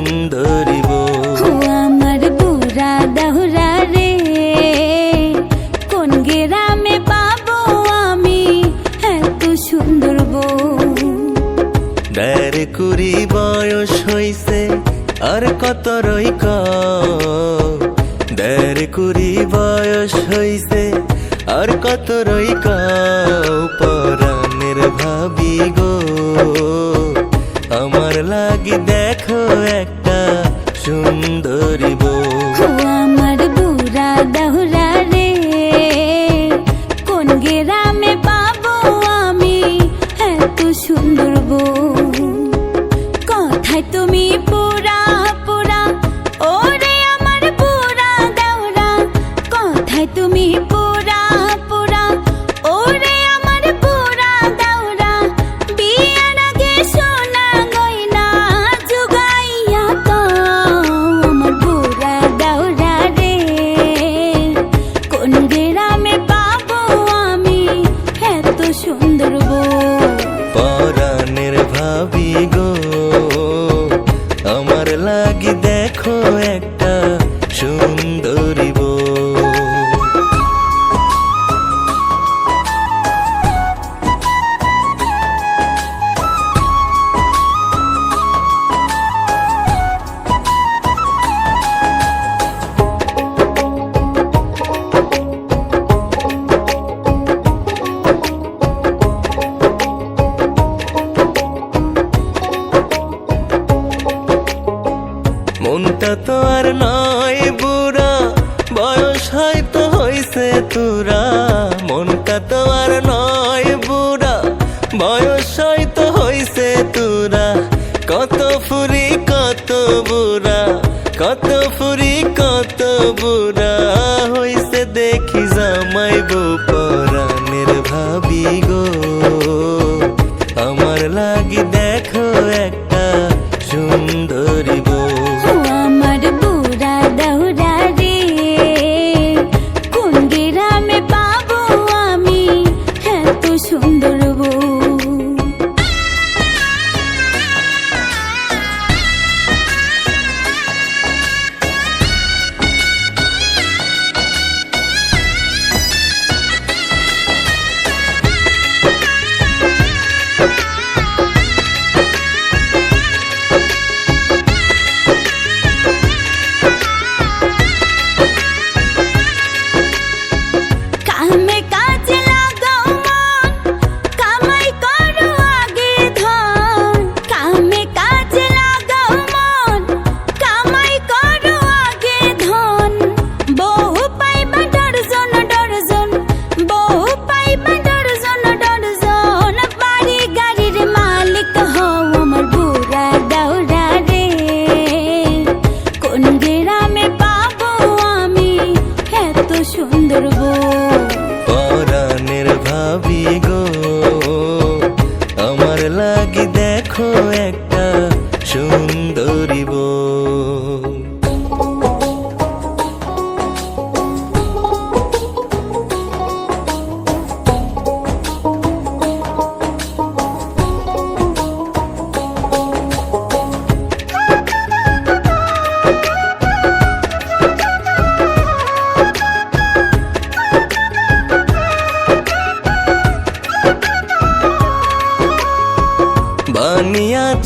সুন্দরিব আমার বুড়া দাহুরা রে কোন গেরামে পাবো আমি এত সুন্দর ডার কুড়ি বয়স হইছে আর কত রইক ডার কুড়ি বয়স হইছে আর কত রইক নবী গো তো আর নয় বুড়া, বয়স হয়তো হইছে তুরা। মনটা তো আর নয় বুড়া, বয়স হয়তো হইছে তুরা। কত ফুরি, কত বুড়া, কত ফুরি, কত বুড়া। হইছে দেখি জামাই গো পরাণের ভাবি গো। আমার লাগি দেখো একটা সুন্দরী 都入不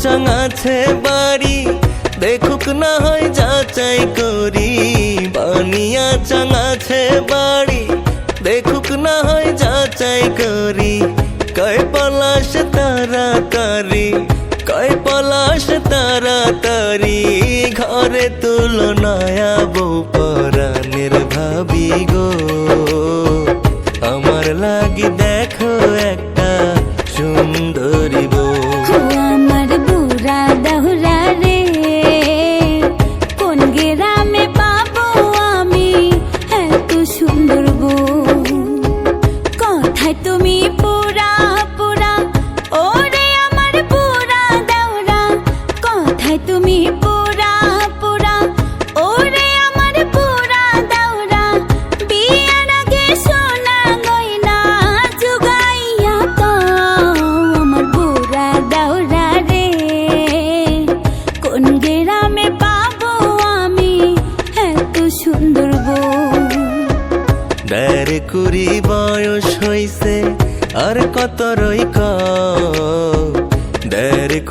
আছে বাড়ি, দেখুক না হয় যাচাই করি। বানিয়া আছে বাড়ি, দেখুক না হয় যাচাই করি। কয় পলাশ তারা তারি কয় পলাশ তারা তারি ঘরে তুলনায় নয়া বউ পরাণের ভাবি গো।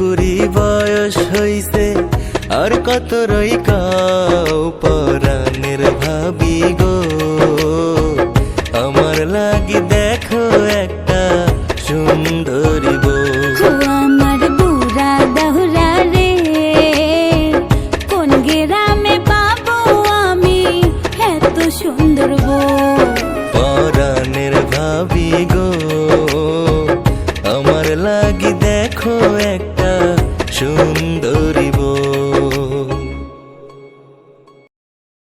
কুড়ি বয়স হইছে আর কত রই উপরা পরাণের ভাবি গো।